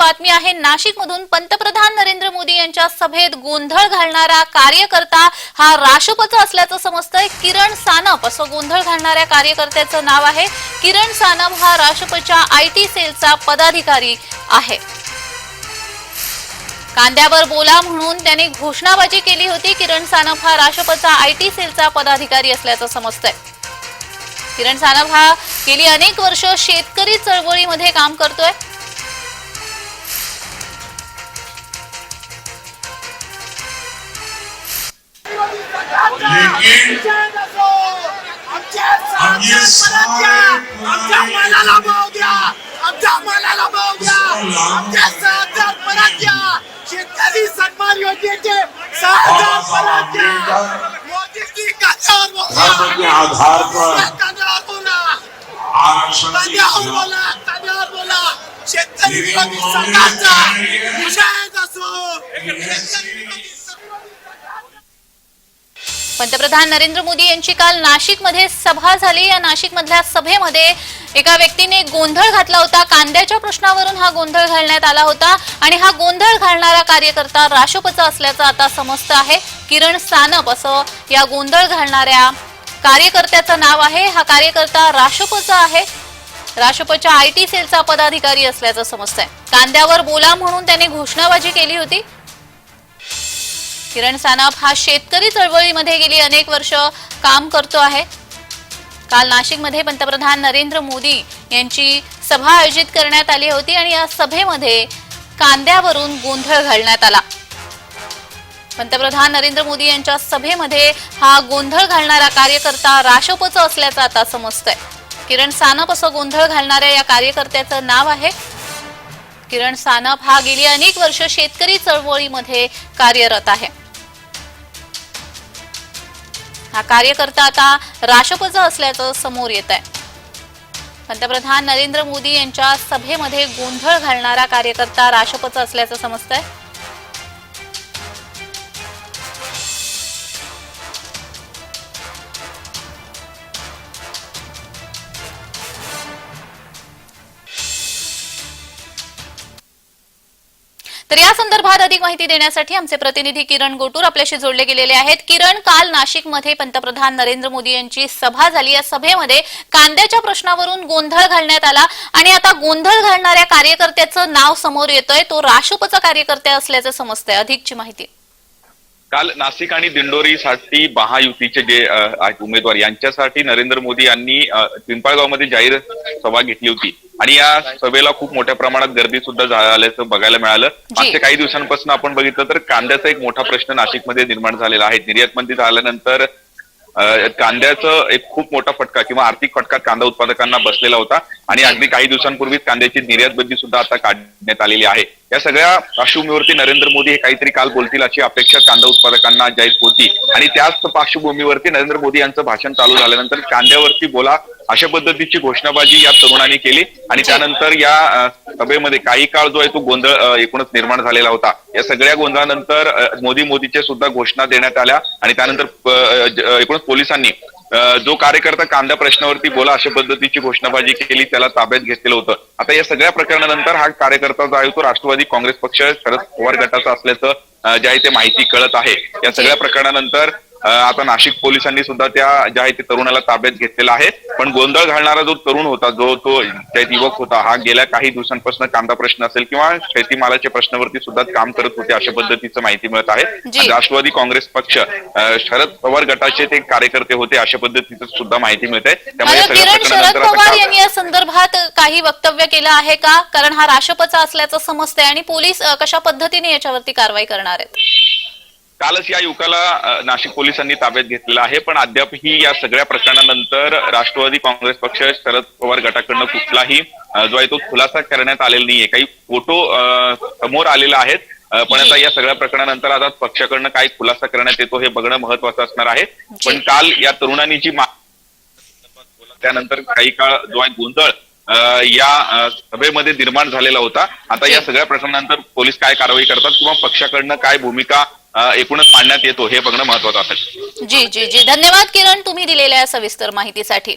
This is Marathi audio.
बातमी आहे नाशिकमधून पंतप्रधान नरेंद्र मोदी यांच्या सभेत गोंधळ घालणारा कार्यकर्ता हा राष्ट्रपचा असल्याचं समजतंय. किरण सानप असं गोंधळ घालणाऱ्या कार्यकर्त्याचं नाव आहे. किरण सानप हा राष्ट्रपच्या आय टी सेलचा पदाधिकारी आहे. कांद्यावर बोला म्हणून त्यांनी घोषणाबाजी केली होती. किरण सानप हा राष्ट्रपचा आय टी सेलचा पदाधिकारी असल्याचं समजतंय. किरण सानप हा गेली अनेक वर्ष शेतकरी चळवळीमध्ये काम करतोय. लेकिन हम ये सारे आमच्या मालाला भाव द्या आमच्या मालाला भाव द्या आमच्या सहा हजार परत द्या शेतकरी सन्मान योजनेचे सहा हजार परत द्या मोदीजी कांद्यावर बोला आधार पर कांद्यावर बोला आरक्षण की कांद्यावर खिलाफ बोला कांद्यावर बोला शेतकरी विरोधी सरकारचा असो शेतकरी पंतप्रधान नरेंद्र मोदी यांची काल नाशिकमध्ये सभा झाली. या नाशिकमधल्या सभेमध्ये एका व्यक्तीने गोंधळ घातला होता. कांद्याच्या प्रश्नावरून हा गोंधळ घालण्यात आला होता आणि हा गोंधळ घालणारा कार्यकर्ता राशोपचा असल्याचं आता समजतं आहे. किरण सानप असं या गोंधळ घालणाऱ्या कार्यकर्त्याचं नाव आहे. हा कार्यकर्ता राशोपचा आहे. राशोपच्या आय टी सेलचा पदाधिकारी असल्याचं समजतंय. कांद्यावर बोला म्हणून त्याने घोषणाबाजी केली होती. किरण सानप हा शेतकरी चळवळीमध्ये गेली अनेक वर्ष काम करतो आहे. काल नाशिकमध्ये पंतप्रधान नरेंद्र मोदी यांची सभा आयोजित करण्यात आली होती आणि या सभेमध्ये कांद्यावरून गोंधळ घालण्यात आला. पंतप्रधान नरेंद्र मोदी यांच्या सभेमध्ये हा गोंधळ घालणारा कार्यकर्ता राशोपचा असल्याचं आता समजतंय. किरण सानप असं गोंधळ घालणाऱ्या या कार्यकर्त्याचं नाव आहे. किरण सानप हा गेली अनेक वर्ष शेतकरी चळवळीमध्ये कार्यरत आहे. हा कार्यकर्ता आता राष्ट्रपचा असल्याचं समोर येत आहे पंतप्रधान नरेंद्र मोदी यांच्या सभेमध्ये गोंधळ घालणारा कार्यकर्ता राष्ट्रपचा असल्याचं समजतंय. तर या संदर्भात अधिक माहिती देण्यासाठी आमचे प्रतिनिधी किरण गोटूर आपल्याशी जोडले गेलेले आहेत. किरण काल नाशिकमध्ये पंतप्रधान नरेंद्र मोदी यांची सभा झाली. या सभेमध्ये कांद्याच्या प्रश्नावरून गोंधळ घालण्यात आला आणि आता गोंधळ घालणाऱ्या कार्यकर्त्याचं नाव समोर येतोय. तो राष्ट्रपचा कार्यकर्ता असल्याचं समजतंय. अधिकची माहिती. काल नाशिक आणि दिंडोरीसाठी महायुतीचे जे उमेदवार यांच्यासाठी नरेंद्र मोदी यांनी पिंपळगावमध्ये जाहीर सभा घेतली होती. आणि या सभेला खूप मोठ्या प्रमाणात गर्दी सुद्धा झाल्याचं बघायला मिळालं. मागच्या काही दिवसांपासून आपण बघितलं तर कांद्याचा एक मोठा प्रश्न नाशिकमध्ये निर्माण झालेला आहे. निर्यात बंदी झाल्यानंतर कांद्याचं एक खूप मोठा फटका किंवा आर्थिक फटका कांदा उत्पादकांना बसलेला होता आणि अगदी काही दिवसांपूर्वीच कांद्याची निर्यात बंदी सुद्धा आता काढण्यात आलेली आहे. या सगळ्या पार्श्वभूमीवरती नरेंद्र मोदी हे काहीतरी काल बोलतील अशी अपेक्षा कांदा उत्पादकांना जाहीर होती. आणि त्याच पार्श्वभूमीवरती नरेंद्र मोदी यांचं भाषण चालू झाल्यानंतर कांद्यावरती बोला अशा पद्धतीची घोषणाबाजी या तरुणांनी केली आणि त्यानंतर या सभेमध्ये काही काळ जो आहे तो गोंधळ एकूणच निर्माण झालेला होता. या सगळ्या गोंधळानंतर मोदी मोदीच्या सुद्धा घोषणा देण्यात आल्या आणि त्यानंतर एकूणच पोलिसांनी जो कार्यकर्ता कांदा प्रश्नावरती बोला अशा पद्धतीची घोषणाबाजी केली त्याला ताब्यात घेतलेलं होतं. आता या सगळ्या प्रकरणानंतर हा कार्यकर्ता जो आहे तो राष्ट्रवादी काँग्रेस पक्ष शरद पवार गटाचा असल्याचं ज्या जे आहे ते माहिती कळत आहे. या सगळ्या प्रकरणानंतर आता नाशिक पोलिसांनी सुद्धा त्या ज्या आहे ते तरुणाला ताब्यात घेतलेला आहे. पण गोंधळ घालणारा जो तरुण होता जो तो युवक होता हा गेल्या काही दिवसांपासून कांदा प्रश्न असेल किंवा शेतीमालाच्या प्रश्नावरती सुद्धा काम करत होते अशा पद्धतीचं माहिती मिळत आहे. राष्ट्रवादी काँग्रेस पक्ष शरद पवार गटाचे ते कार्यकर्ते होते अशा पद्धतीचं सुद्धा माहिती मिळत त्यामुळे या किरण शरद पवार यांनी संदर्भात काही वक्तव्य केलं आहे का? कारण हा राष्ट्रपचा असल्याचं समजतंय आणि पोलीस कशा पद्धतीने याच्यावरती कारवाई करणार आहेत? कालच या युवकाला नाशिक पोलिसांनी ताब्यात घेतलेलं आहे पण अद्यापही या सगळ्या प्रकरणानंतर राष्ट्रवादी काँग्रेस पक्ष शरद पवार गटाकडनं कुठलाही जो आहे तो खुलासा करण्यात आलेला नाहीये. काही फोटो समोर आलेले आहेत पण आता या सगळ्या प्रकरणानंतर आता पक्षाकडनं काय खुलासा करण्यात येतो हे बघणं महत्वाचं असणार आहे. पण काल या तरुणांनी जी त्यानंतर काही काळ जो आहे गोंधळ या सभेमध्ये निर्माण झालेला होता. आता या सगळ्या प्रकरणानंतर पोलीस काय कारवाई करतात किंवा पक्षाकडनं काय भूमिका एकूणच मांडण्यात येतो. हे बघणं महत्वाचं असेल जी जी जी. धन्यवाद किरण तुम्ही दिलेल्या सविस्तर माहितीसाठी.